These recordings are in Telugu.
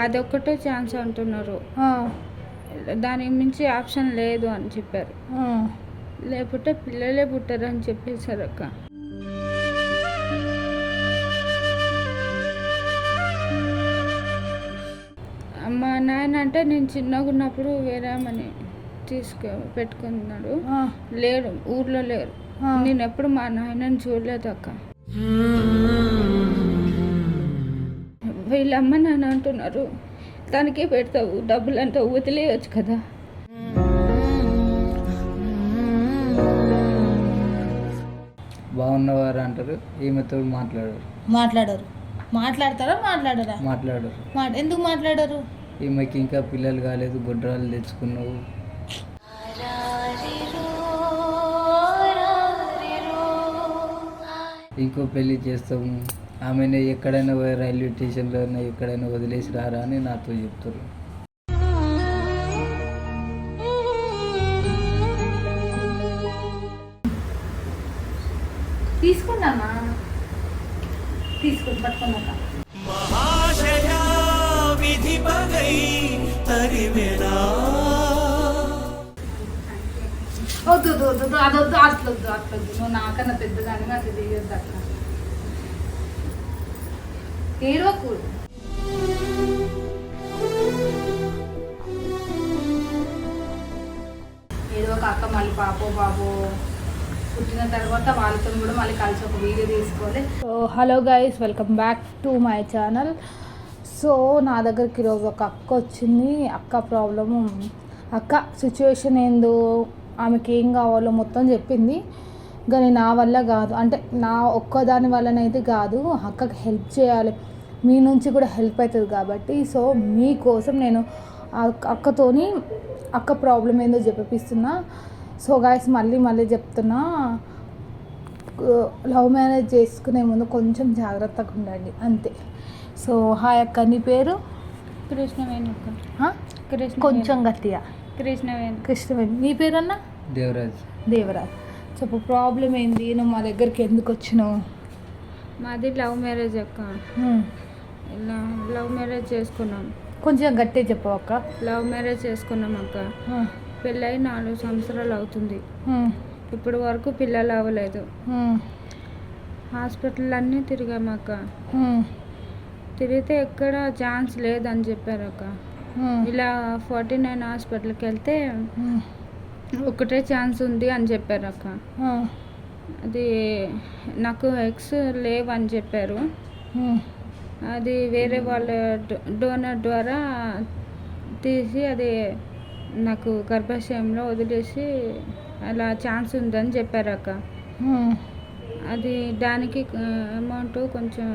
అదొక్కటే ఛాన్స్ అంటున్నారు. ఆ, దానికి మించి ఆప్షన్ లేదు అని చెప్పారు. ఆ. లేకపోతే పిల్లలే పుట్టారు అని చెప్పేశారు అక్క. మా నాయన అంటే నేను చిన్నగా ఉన్నప్పుడు వేరేమని తీసుకు పెట్టుకున్నాడు. ఆ, లేడు ఊర్లో లేరు. నేను ఎప్పుడు మా నాయనని చూడలేదు అక్క. వీళ్ళమ్మ నాన్న అంటున్నారు. తనకే పెడతావు డబ్బులు అంతా వదిలేయచ్చు కదా. బాగున్నవారు అంటారు? ఈమెతో మాట్లాడరు. మాట్లాడరు. మాట్లాడతారా మాట్లాడరా? మాట్లాడరు. మాట ఎందుకు మాట్లాడరు? ఈమెకి ఇంకా పిల్లలు కాలేదు గుడ్రాలు తెచ్చుకున్నావు. ఇంకో పెళ్ళి చేస్తాము. ఆమెను ఎక్కడైనా రైల్వే స్టేషన్లో ఎక్కడైనా వదిలేసి రారా అని నాతో చెప్తున్నారు తీసుకున్నామా తీసుకుని పట్టుకున్నాక వద్దు వద్దు వద్దు అదొద్దు అట్లొద్దు అట్లొద్దు నువ్వు నాకన్నా పెద్దదాన్ని అట్లా చేయొద్దు అట్లా ఏడవకూడదు ఏదో ఒక అక్క మళ్ళీ పాపో బాబో పుట్టిన తర్వాత వాళ్ళతో కూడా మళ్ళీ కలిసి ఒక వీడియో తీసుకోవాలి. So hello guys welcome back to my channel so నా దగ్గరికి ఈరోజు ఒక అక్క వచ్చింది. అక్క ప్రాబ్లము అక్క సిచ్యువేషన్ ఏందో ఆమెకి ఏం కావాలో మొత్తం చెప్పింది. కానీ నా వల్ల కాదు. అంటే నా ఒక్కదాని వల్లనైతే కాదు. అక్కకి హెల్ప్ చేయాలి. మీ నుంచి కూడా హెల్ప్ అవుతుంది కాబట్టి సో మీకోసం నేను ఆ అక్కతోని అక్క ప్రాబ్లం ఏందో చెప్పిస్తున్నా సో గాయస్ మళ్ళీ మళ్ళీ చెప్తున్నా లవ్ మ్యారేజ్ చేసుకునే ముందు కొంచెం జాగ్రత్తగా ఉండండి అంతే. సో హాయ్ అక్క నీ పేరు? కృష్ణవేణి అక్క? కృష్ణ కొంచెం గట్టిగా. కృష్ణవేణి. కృష్ణవేణి. నీ పేరన్నా? దేవరాజ్. దేవరాజ్. చెప్పు ప్రాబ్లం ఏంది? నువ్వు మా దగ్గరికి ఎందుకు వచ్చినావు? మాది లవ్ మ్యారేజ్ అక్క. హ్మ్. ఇలా లవ్ మ్యారేజ్ చేసుకున్నాం కొంచెం గట్టిగా చెప్పు అక్క లవ్ మ్యారేజ్ చేసుకున్నాం అక్క. పెళ్ళై నాలుగు సంవత్సరాలు అవుతుంది హ్మ్. ఇప్పటి వరకు పిల్లలు అవ్వలేదు. హాస్పిటల్ అన్నీ తిరిగాం అక్క హ్మ్. తిరిగితే ఎక్కడ ఛాన్స్ లేదని చెప్పారు అక్క. ఇలా ఫార్టీ నైన్ హాస్పిటల్కి వెళ్తే. ఒకటే ఛాన్స్ ఉంది అని చెప్పారు అక్క. అది నాకు ఎగ్స్ లేవని చెప్పారు. అది వేరే వాళ్ళ డో- డోనర్ ద్వారా తీసి అది నాకు గర్భాశయంలో వదిలేసి అలా ఛాన్స్ ఉందని చెప్పారు అక్క హ్మ్. అది దానికి అమౌంట్ కొంచెం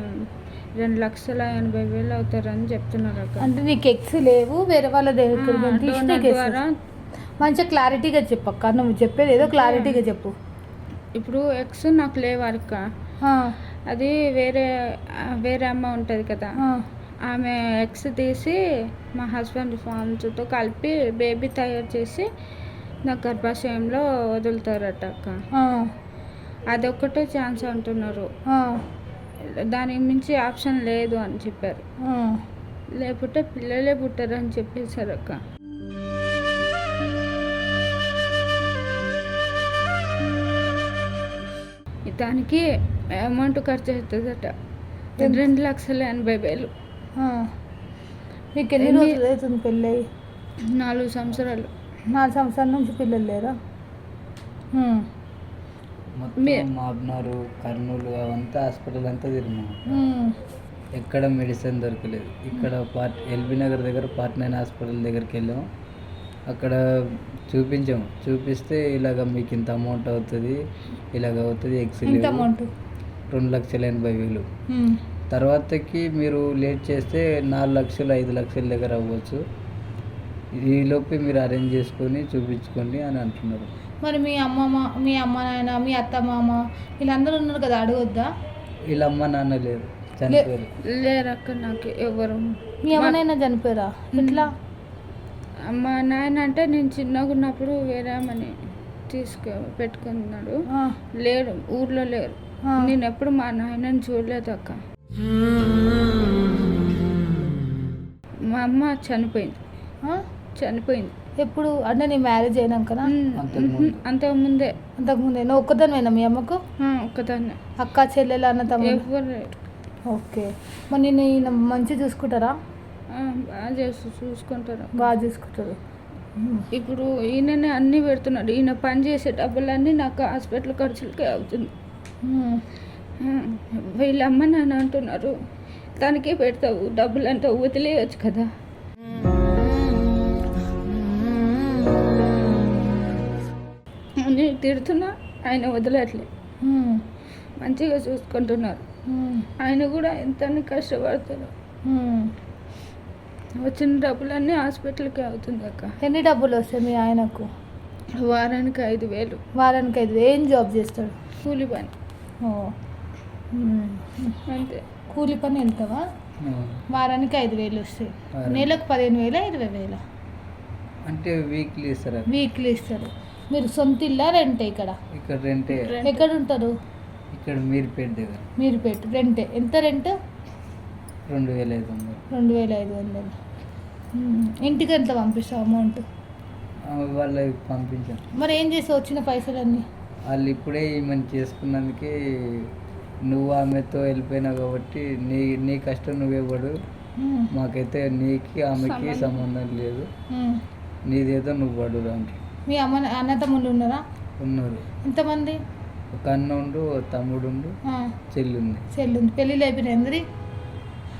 రెండు లక్షల ఎనభై వేలు అవుతారని చెప్తున్నారు అక్క అంటే నీకు ఎగ్స్ లేవు వేరే వాళ్ళ దగ్గర మంచిగా క్లారిటీగా చెప్పు అక్క నువ్వు చెప్పేది ఏదో క్లారిటీగా చెప్పు. ఇప్పుడు ఎగ్స్ నాకు లేవు అక్క. అది వేరే వేరే అమ్మ ఉంటుంది కదా. ఆమె ఎగ్స్ తీసి మా హస్బెండ్ ఫామ్స్తో కలిపి బేబీ తయారు చేసి నా గర్భాశయంలో వదులుతారట అక్క. అదొక్కటే ఛాన్స్ అంటున్నారు. దానికి మించి ఆప్షన్ లేదు అని చెప్పారు. లేకపోతే పిల్లలే పుట్టారు అని చెప్పేశారు అక్క. దానికి అమౌంట్ ఖర్చు అవుతుందట? రెండు లక్షల ఎనభై వేలు. నీకు ఎన్ని రోజులు అవుతుంది పెళ్ళి? నాలుగు సంవత్సరాలు. నాలుగు సంవత్సరాల నుంచి పిల్లలు లేరా? హ్మ్. మొత్తం మీ- మాబ్నారు కర్నూలు అవంతా హాస్పిటల్ అంతా తిరిగినాం. హ్మ్. ఎక్కడ మెడిసిన్ దొరకలేదు. ఇక్కడ పార్ట్ ఎల్బీ నగర్ దగ్గర పార్ట్ నైన్ హాస్పిటల్ దగ్గరికి వెళ్ళాము అక్కడ చూపించాము చూపిస్తే ఇలాగ మీకు ఇంత అమౌంట్ అవుతుంది ఇలాగ అవుతుంది ఎక్స్ ఎంత అమౌంట్? రెండు లక్షల ఎనభై వేలు. హ్మ్. తర్వాతకి మీరు లేట్ చేస్తే నాలుగు లక్షలు ఐదు లక్షల దగ్గర అవ్వచ్చు. ఈలోపే మీరు అరేంజ్ చేసుకొని చూపించుకోండి అని అంటున్నారు. మరి మీ అమ్మమ్మ మీ అమ్మ నాయన మీ అత్త మామ వీళ్ళందరూ ఉన్నారు కదా అడగొద్దా? వీళ్ళ అమ్మ నాన్న లేరు చనిపోయారు. లేరక్క నాకు ఎవరు? మీ అమ్మనైనా చనిపోయారా? ఎట్లా? మా నాయన అంటే నేను చిన్నగా ఉన్నప్పుడు వేరేమని తీసుకు పెట్టుకున్నాడు. ఆ, లేడు ఊర్లో లేరు. నేను ఎప్పుడు మా నాయనని చూడలేదు అక్క. మా అమ్మ చనిపోయింది? చనిపోయింది. ఎప్పుడు? అంటే నీ మ్యారేజ్ అయినాకనా? అంతకుముందు. అంతకుముందే అంతకుముందే నువ్వు ఒక్కదానివేనా మీ అమ్మకు? ఒక్కదాన్నే. అక్క చెల్లెలు అన్న తమ్ముడు. ఓకే. మరి నేను ఈయన మంచిగా చూసుకుంటారా? బాగా చేస్తూ చూసుకుంటారు బాగా చూసుకుంటారు. ఇప్పుడు ఈయననే అన్నీ పెడుతున్నాడు. ఈయన పని చేసే డబ్బులన్నీ నాకు హాస్పిటల్ ఖర్చులకే అవుతుంది. వీళ్ళమ్మ నాన్న అంటున్నారు. తనకే పెడతావు. డబ్బులు అంటే వదిలేయచ్చు కదా. నేను తిడుతున్నా ఆయన వదిలేట్లే. మంచిగా చూసుకుంటున్నారు. ఆయన కూడా ఎంత కష్టపడతారు. వచ్చిన డబ్బులన్నీ హాస్పిటల్కే అవుతుంది అక్క. ఎన్ని డబ్బులు వస్తాయి మీ ఆయనకు? వారానికి ఐదు వేలు. వారానికి ఐదు వేలు. ఏం జాబ్ చేస్తాడు? కూలి పని. ఓ. అంతే. కూలి పని వెళ్తావా? వారానికి ఐదు వేలు వస్తాయి. నెలకు పదిహేను వేల ఇరవై వేల? అంటే వీక్లీ ఇస్తారా? వీక్లీ ఇస్తారు. మీరు సొంత ఇల్లా రెంటే ఇక్కడ? ఇక్కడ రెంటే. ఎక్కడ ఉంటారు? ఇక్కడ మీరుపేట దగ్గర. మీరు పెట్టు రెంటే. ఎంత రెంట్? రెండు వేల ఐదు వందలు. రెండు వేల ఐదు వందలు. ఇంటికి ఎంత పంపిస్తావు అమౌంట్? వాళ్ళకి పంపించాను మరి ఏం చేసి వచ్చిన పైసలన్నీ? వాళ్ళు ఇప్పుడే ఈమెను చేసుకున్నందుకే నువ్వు ఆమెతో వెళ్ళిపోయినావు కాబట్టి నీ నీ కష్టం నువ్వే పడు. మాకైతే నీకి ఆమెకి సంబంధం. లేదు. నీదేదో నువ్వు పడు అంటారు మీ అమ్మ అన్న తమ్ముళ్ళు ఉన్నారా? ఉన్నారు. ఎంతమంది? ఒక అన్న ఉండు తమ్ముడు ఉండు ఆ, చెల్లి ఉంది చెల్లి ఉంది పెళ్ళిళ్ళు అయిపోయినాయి అందరి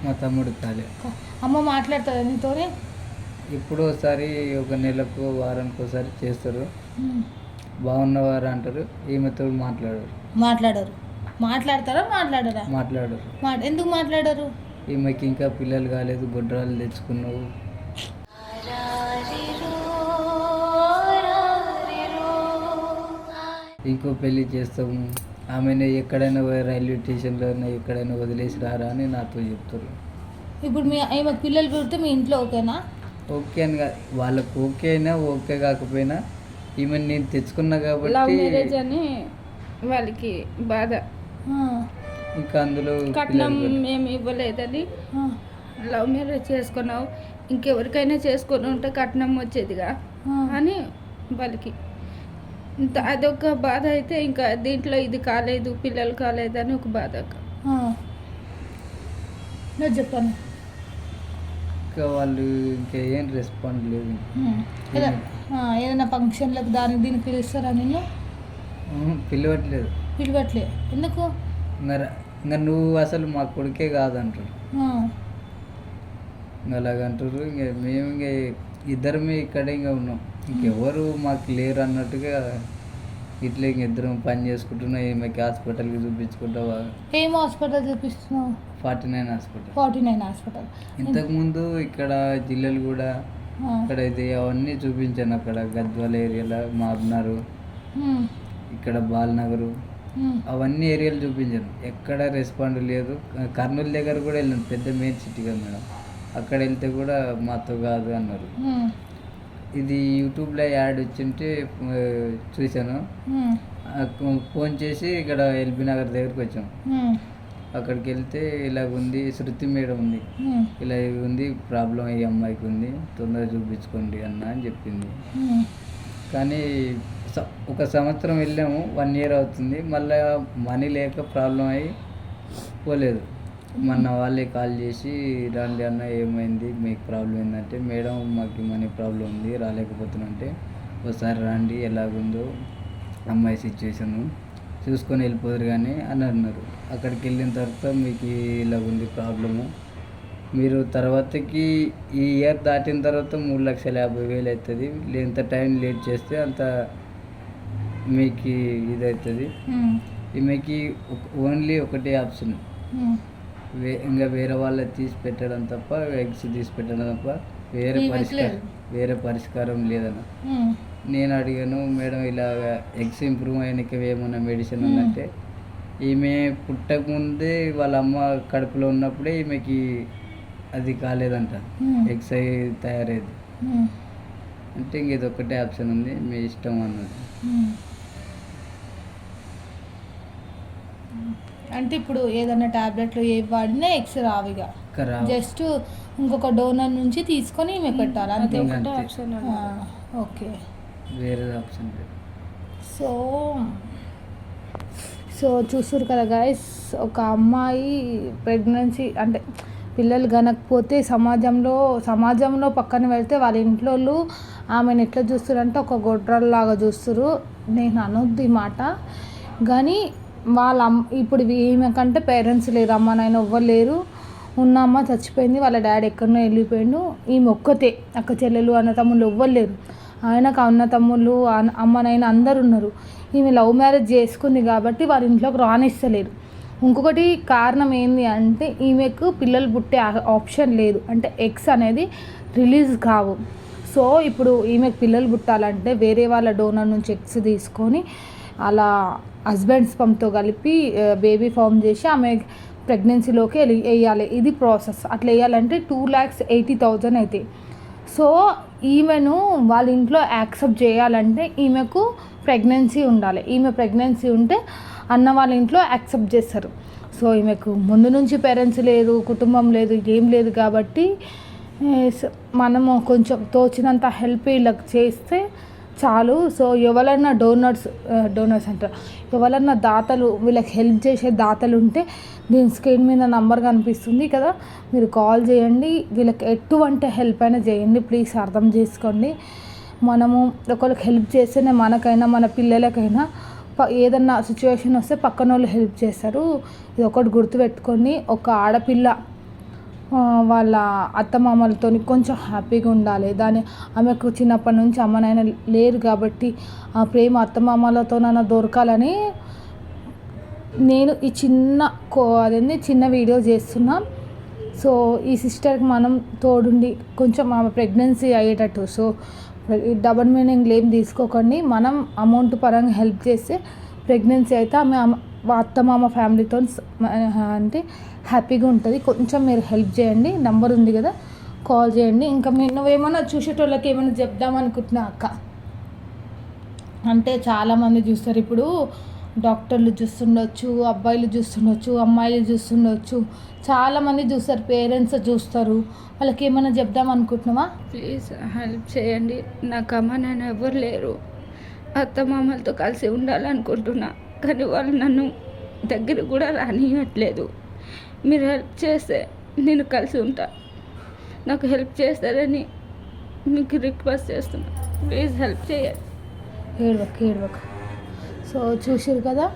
మా తమ్ముడు కాలే. అమ్మ మాట్లాడుతుందా నీతోనే? ఇప్పుడు ఒకసారి ఒక నెలకు వారానికి ఒకసారి చేస్తారు. బాగున్నవారు అంటారు? ఈమెతో మాట్లాడరు. మాట్లాడరు. మాట్లాడతారా? మాట్లాడరా? మాట్లాడరు. ఎందుకు మాట్లాడరు? ఈమెకి ఇంకా పిల్లలు కాలేదు గుడ్రాలు తెచ్చుకున్నావు. ఇంకో పెళ్ళి చేస్తాము ఆమెను ఎక్కడైనా పోయి రైల్వే స్టేషన్లో ఎక్కడైనా వదిలేసి రారా అని నాతో చెప్తారు. ఇప్పుడు మీ ఈమె పిల్లలు పుడితే మీ ఇంట్లో ఓకేనా? ఓకే అని కాదు వాళ్ళకు ఓకే అయినా ఓకే కాకపోయినా ఈమెను నేను తెచ్చుకున్నా లవ్ కాబట్టి మ్యారేజ్ అని వాళ్ళకి బాధ ఇంకా అందులో కట్నం పిల్లలు కూడా- మేము ఇవ్వలేదని ఆ, లవ్ మ్యారేజ్ చేసుకున్నావు ఇంకెవరికైనా చేసుకొని ఉంటే కట్నం వచ్చేదిగా ఆ. అని వాళ్ళకి ఇంత అదొక బాధ అయితే ఇంకా దీంట్లో ఇది కాలేదు పిల్లలు కాలేదని ఒక బాధ. ఆ. చెప్పాను ఇంకా వాళ్ళు ఇంకా ఏం రెస్పాండ్ లేదు ఏదైనా ఫంక్షన్లకు దానికి దీనికి పిలుస్తారా నిన్ను? పిలవట్లేదు. పిలవట్లే ఎందుకు? ఇంకా నువ్వు అసలు మా కొడుకే కాదంటారు అలాగంటారు ఇంక మేము ఇంక ఇద్దరమే ఇక్కడే ఇంకా ఉన్నాం. ఇంకెవరు మాకు లేరు అన్నట్టుగా ఇట్లా ఇంక ఇద్దరం పని చేసుకుంటున్నాం ఈమెకి హాస్పిటల్కి చూపించుకుంటావా? ఏం hospital చూపిస్తున్నావు? Forty nine hospital. Forty nine hospital. ఇంతకుముందు ఇక్కడ జిల్లలు కూడా ఇక్కడ ఇది అవన్నీ చూపించాను అక్కడ గద్వాల ఏరియాలో మాబ్నారు ఇక్కడ బాలనగరు అవన్నీ ఏరియాలు చూపించాను. ఎక్కడ రెస్పాండ్ లేదు. కర్నూలు దగ్గర కూడా వెళ్ళాను పెద్ద మెయిన్ సిటీ కదా మేడం. అక్కడ వెళ్తే కూడా మాతో కాదు అన్నారు. ఇది యూట్యూబ్లో యాడ్ వచ్చింటే చూశాను. ఫోన్ చేసి ఇక్కడ ఎల్బీ నగర్ దగ్గరికి వచ్చాం. అక్కడికి వెళ్తే ఇలాగ ఉంది శృతి మేడం ఉంది. ఇలా ఉంది ప్రాబ్లం ఈ అమ్మాయికి ఉంది తొందరగా చూపించుకోండి అన్న అని చెప్పింది. కానీ ఒక సంవత్సరం వెళ్ళాము వన్ ఇయర్ అవుతుంది మళ్ళీ మనీ లేక ప్రాబ్లం అయ్యి పోలేదు. మొన్న వాళ్ళే కాల్ చేసి రండి అన్న ఏమైంది? మీకు ప్రాబ్లం ఏంటంటే మేడం మాకు మనీ ప్రాబ్లం ఉంది రాలేకపోతున్నంటే ఒకసారి రండి ఎలాగుందో అమ్మాయి సిచ్యువేషను చూసుకొని వెళ్ళిపోదురు కానీ అని అన్నారు. అక్కడికి వెళ్ళిన తర్వాత మీకు ఇలాగ ఉంది ప్రాబ్లము. మీరు తర్వాతకి ఈ ఇయర్ దాటిన తర్వాత మూడు లక్షల యాభై వేలు అవుతుంది ఎంత టైం లేట్ చేస్తే అంత మీకు ఇది అవుతుంది ఉమ్, ఈమెకి ఓన్లీ ఒకటే ఆప్షన్. వే ఇంకా వేరే వాళ్ళకి తీసి పెట్టడం తప్ప ఎగ్స్ తీసి పెట్టడం తప్ప వేరే పరిష్కారం. వేరే పరిష్కారం లేదన్న. నేను అడిగాను మేడం ఇలాగ ఎగ్స్ ఇంప్రూవ్ అయ్యానికి ఏమన్నా మెడిసిన్ ఉందంటే? ఈమె పుట్టకముందే వాళ్ళ అమ్మ కడుపులో ఉన్నప్పుడే ఈమెకి అది కాలేదంట. ఎగ్స్ తయారయ్యేది అంటే ఇంక ఇది ఒకటే ఆప్షన్ ఉంది మీ ఇష్టం అన్నది. అంటే ఇప్పుడు ఏదైనా టాబ్లెట్లు ఏ వాడినా ఎక్స్ రావు ఇక. ఇంకా రావు. జస్ట్ ఇంకొక డోనర్ నుంచి తీసుకొని ఈమె పెట్టాలి అంతే. Option okay. వేరే ఆప్షన్ సో సో చూస్తారు కదా గాయస్ ఒక అమ్మాయి ప్రెగ్నెన్సీ అంటే పిల్లలు కనకపోతే సమాజంలో సమాజంలో పక్కన పెడితే వాళ్ళ ఇంట్లో వాళ్ళు ఆమెను ఎట్లా చూస్తారంటే ఒక గొడ్రల్లాగా చూస్తారు. నేను అనొద్దు ఈ మాట. కానీ వాళ్ళ ఇప్పుడు ఈమె కంటే పేరెంట్స్ లేరు అమ్మ నాయన ఎవ్వరు లేరు. ఉన్న అమ్మ చచ్చిపోయింది వాళ్ళ డాడీ ఎక్కడనో వెళ్ళిపోయిండు. ఈమె ఒక్కతే అక్క చెల్లెలు అన్న తమ్ముళ్ళు ఎవ్వరు లేరు. ఆయనకు అన్న తమ్ముళ్ళు అమ్మ నాయన అందరు ఉన్నారు. ఈమె లవ్ మ్యారేజ్ చేసుకుంది కాబట్టి వారి ఇంట్లోకి రానిస్తలేరు. ఇంకొకటి కారణం ఏంది అంటే ఈమెకు పిల్లలు పుట్టే ఆప్షన్ లేదు. అంటే ఎగ్స్ అనేది రిలీజ్ కావు. సో ఇప్పుడు ఈమెకు పిల్లలు పుట్టాలంటే వేరే వాళ్ళ డోనర్ నుంచి ఎగ్స్ తీసుకొని అలా హస్బెండ్ స్పమ్తో కలిపి బేబీ ఫామ్ చేసి ఆమె ప్రెగ్నెన్సీలోకి వెయ్యాలి వేయాలి. ఇది ప్రాసెస్ అట్లా వేయాలంటే టూ ల్యాక్స్ ఎయిటీ థౌజండ్ అవుతాయి సో ఈమెను వాళ్ళ ఇంట్లో యాక్సెప్ట్ చేయాలంటే ఈమెకు ప్రెగ్నెన్సీ ఉండాలి. ఈమె ప్రెగ్నెన్సీ ఉంటే అన్న వాళ్ళ ఇంట్లో యాక్సెప్ట్ చేస్తారు. సో ఈమెకు ముందు నుంచి పేరెంట్స్ లేరు కుటుంబం లేదు ఏం లేదు కాబట్టి మనము కొంచెం తోచినంత హెల్ప్ వీళ్ళకి చేస్తే చాలు. సో ఎవరైనా డోనర్స్ డోనర్స్ అంటారు ఎవరైనా దాతలు వీళ్ళకి హెల్ప్ చేసే దాతలు ఉంటే దీని స్క్రీన్ మీద నంబర్ కనిపిస్తుంది కదా మీరు కాల్ చేయండి. వీళ్ళకి ఎటువంటి హెల్ప్ అయినా చేయండి. ప్లీజ్ అర్థం చేసుకోండి. మనము ఒకరికి హెల్ప్ చేస్తేనే మనకైనా మన పిల్లలకైనా ప- ఏదన్నా సిచ్యువేషన్ వస్తే పక్కన వాళ్ళు హెల్ప్ చేస్తారు. ఇది ఒకటి గుర్తుపెట్టుకొని ఒక ఆడపిల్ల వాళ్ళ అత్తమామలతో కొంచెం హ్యాపీగా ఉండాలి. దాని ఆమెకు చిన్నప్పటి నుంచి అమ్మ నాయన లేరు కాబట్టి ఆ ప్రేమ అత్తమామలతోనైనా దొరకాలని నేను ఈ చిన్న కో అదేంది చిన్న వీడియో చేస్తున్నా. సో ఈ సిస్టర్కి మనం తోడుండి కొంచెం ఆమె ప్రెగ్నెన్సీ అయ్యేటట్టు. సో డబల్ మీనింగ్ ఏం తీసుకోకండి. మనం అమౌంట్ పరంగా హెల్ప్ చేస్తే ప్రెగ్నెన్సీ అయితే ఆమె అత్తమామ ఫ్యామిలీతో అంటే హ్యాపీగా ఉంటుంది. కొంచెం మీరు హెల్ప్ చేయండి. నంబర్ ఉంది కదా కాల్ చేయండి. ఇంకా మీరు నువ్వేమన్నా చూసేటోళ్ళకి ఏమైనా చెప్దాం అనుకుంటున్నా అక్క? అంటే చాలామంది చూస్తారు. ఇప్పుడు డాక్టర్లు చూస్తుండొచ్చు అబ్బాయిలు చూస్తుండొచ్చు అమ్మాయిలు చూస్తుండొచ్చు. చాలామంది చూస్తారు పేరెంట్స్ చూస్తారు. వాళ్ళకి ఏమైనా చెప్దాం అనుకుంటున్నావా? ప్లీజ్ హెల్ప్ చేయండి. నాకు అమ్మ నాన్న ఎవరు లేరు. అత్త మామలతో కలిసి ఉండాలనుకుంటున్నా. కానీ వాళ్ళు నన్ను దగ్గర కూడా రానియట్లేదు. మీరు హెల్ప్ చేస్తే నేను కలిసి ఉంటా. నాకు హెల్ప్ చేస్తారని మీకు రిక్వెస్ట్ చేస్తున్నా. ప్లీజ్ హెల్ప్ చేయాలి. ఏడవక ఏడవక. సో చూసారు కదా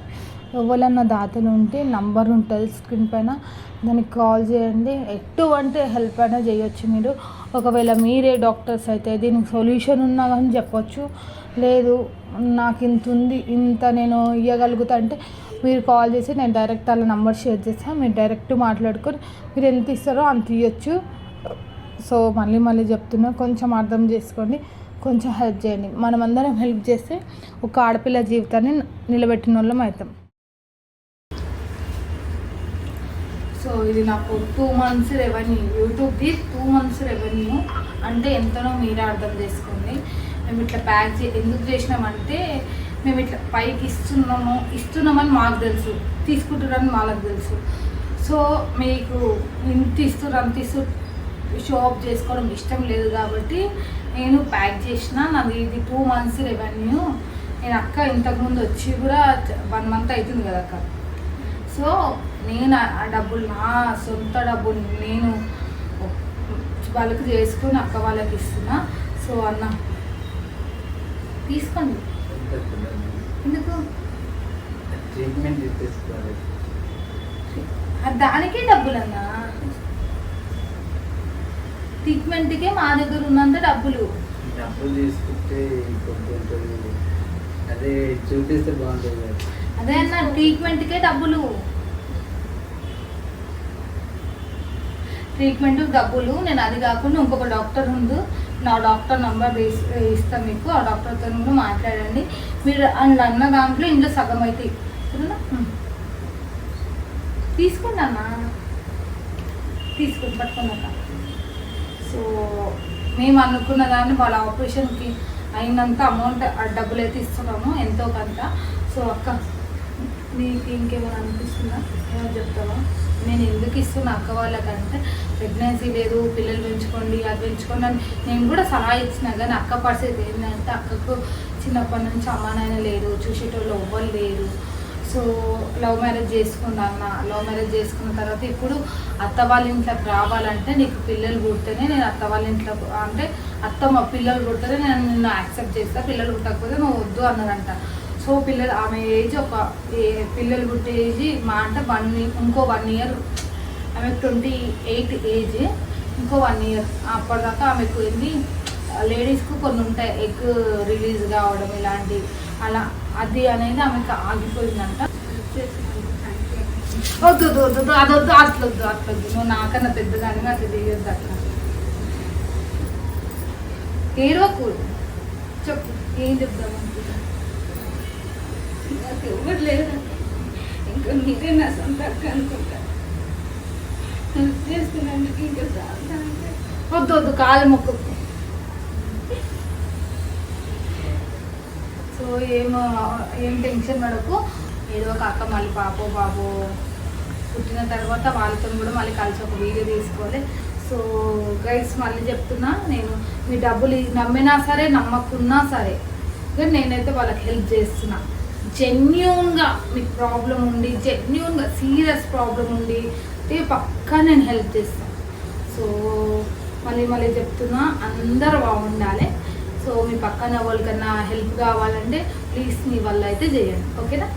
ఎవరన్నా దాతలు ఉంటే నంబర్ ఉంటుంది స్క్రీన్ పైన. దానికి కాల్ చేయండి. ఎటువంటి హెల్ప్ అయినా చేయొచ్చు మీరు. ఒకవేళ మీరే డాక్టర్స్ అయితే దీనికి సొల్యూషన్ ఉన్నా కానీ చెప్పొచ్చు. లేదు నాకు ఇంత ఉంది ఇంత నేను ఇవ్వగలుగుతా అంటే మీరు కాల్ చేసి నేను డైరెక్ట్ అలా నంబర్ షేర్ చేస్తాను మీరు డైరెక్ట్ మాట్లాడుకొని మీరు ఎంత ఇస్తారో అంత ఇవ్వచ్చు సో మళ్ళీ మళ్ళీ చెప్తున్నా కొంచెం అర్థం చేసుకోండి కొంచెం హెల్ప్ చేయండి. మనమందరం హెల్ప్ చేస్తే ఒక ఆడపిల్ల జీవితాన్ని నిలబెట్టిన వాళ్ళం అవుతాం. సో ఇది నాకు టూ మంత్స్ రెవెన్యూ యూట్యూబ్ది టూ మంత్స్ రెవెన్యూ అంటే ఎంతనో మీరే అర్థం చేసుకోండి. మేము ఇట్లా ప్యాక్ చే ఎందుకు చేసినామంటే మేము ఇట్లా పైకి ఇస్తున్నాము ఇస్తున్నామని మాకు తెలుసు. తీసుకుంటున్నారని మాకు తెలుసు. సో మీకు ఇంత ఇస్తున్నారు అంత ఇస్తు షో ఆఫ్ చేసుకోవడం ఇష్టం లేదు కాబట్టి నేను ప్యాక్ చేసిన నాది ఇది టూ మంత్స్ రెవెన్యూ. నేను అక్క ఇంతకుముందు వచ్చి కూడా వన్ మంత్ అవుతుంది కదా అక్క. సో నేను ఆ- ఆ డబ్బులు నా సొంత డబ్బులు నేను వాళ్ళకి చేసుకుని అక్క వాళ్ళకి ఇస్తున్నా. సో అన్న తీసుకోండి. ఎందుకు? ట్రీట్మెంట్ తీసుకోవాలి దానికే డబ్బులు అన్న ట్రీట్మెంట్కే మా దగ్గర ఉన్నంత డబ్బులు. డబ్బులు తీసుకుంటే అదే చూపిస్తే బాగుంటుంది. అదే అన్న ట్రీట్మెంట్కే డబ్బులు. ట్రీట్మెంట్ డబ్బులు నేను అది కాకుండా ఇంకొక డాక్టర్ ఉంది నా డాక్టర్ నంబర్ ఇస్తాను మీకు ఆ డాక్టర్తో కూడా మాట్లాడండి. మీరు అండ్ అన్న దాంట్లో ఇంట్లో సగం అయితే తీసుకోండి అన్న. తీసుకుని పట్టుకున్నాక సో మేము అనుకున్న దాన్ని వాళ్ళ ఆపరేషన్కి అయినంత అమౌంట్ డబ్బులు అయితే ఇస్తున్నాము ఎంతో కొంత. సో అక్క నీకు ఇంకేమైనా అనిపిస్తుందా? ఏమైనా చెప్తావా? నేను ఎందుకు ఇస్తున్నా అక్క వాళ్ళకంటే? ప్రెగ్నెన్సీ లేదు పిల్లలు పెంచుకోండి అది పెంచుకోండి అని నేను కూడా సలహా ఇచ్చిన. కానీ అక్క పరిస్థితి ఏంటంటే అక్కకు చిన్నప్పటి నుంచి అమ్మ లేదు లేరు చూసేటోళ్ళు ఎవ్వరు లేరు. సో లవ్ మ్యారేజ్ చేసుకున్నాను లవ్ మ్యారేజ్ చేసుకున్న తర్వాత ఇప్పుడు అత్త వాళ్ళ ఇంట్లోకి రావాలంటే నీకు పిల్లలు పుడితేనే నేను అత్త వాళ్ళ ఇంట్లో అంటే అత్త మా పిల్లలు పుడితేనే నేను నిన్ను యాక్సెప్ట్ చేస్తా పిల్లలు పుట్టకపోతే నువ్వు వద్దు అన్నదంట సో పిల్లలు ఆమె ఏజ్ ఒక ఏ- పిల్లలు పుట్టే ఏజ్ మా అంటే వన్ ఇంకో వన్ ఇయర్ ఆమె ట్వంటీ ఎయిట్ ఏజ్ ఇంకో వన్ ఇయర్ అప్పటిదాకా ఆమెకు ఏంది లేడీస్కు కొన్ని ఉంటాయి ఎగ్ రిలీజ్ కావడం ఇలాంటివి అలా అది అనేది ఆమెకు ఆగిపోయిందంట. వద్దు వద్దు వద్దు వద్దు, అది వద్దు అట్లొద్దు అట్లొద్దు నువ్వు నాకన్నా పెద్దదాన్ని అట్లా తెలియద్దు అట్లా. ఏడవకు చెప్పు ఏం చెప్దాం నాకు ఎవరు లేరు ఇంకా మీరే నా సొంత అక్క అనుకుంటా. హెల్ప్ చేస్తున్నందుకు ఇంకా చాలా వద్దు వద్దు కాలు మొక్కు. సో ఏమో ఏం టెన్షన్ పడకు. ఏదో ఒక అక్క మళ్ళీ పాపో బాబో పుట్టిన తర్వాత వాళ్ళతో కూడా మళ్ళీ కలిసి ఒక వీడియో తీసుకోవాలి. సో గైడ్స్ మళ్ళీ చెప్తున్నా నేను మీ డబ్బులు నమ్మినా సరే నమ్మకున్నా సరే కానీ నేనైతే వాళ్ళకి హెల్ప్ చేస్తున్నా. జెన్యున్గా మీకు ప్రాబ్లం ఉండి జెన్యున్గా సీరియస్ ప్రాబ్లం ఉండి అంటే పక్కా నేను హెల్ప్ చేస్తాను సో మళ్ళీ మళ్ళీ చెప్తున్నా అందరు బాగుండాలి. సో మీ పక్కన వాళ్ళకన్నా హెల్ప్ కావాలంటే ప్లీజ్ మీ వల్ల అయితే చేయండి. ఓకేనా?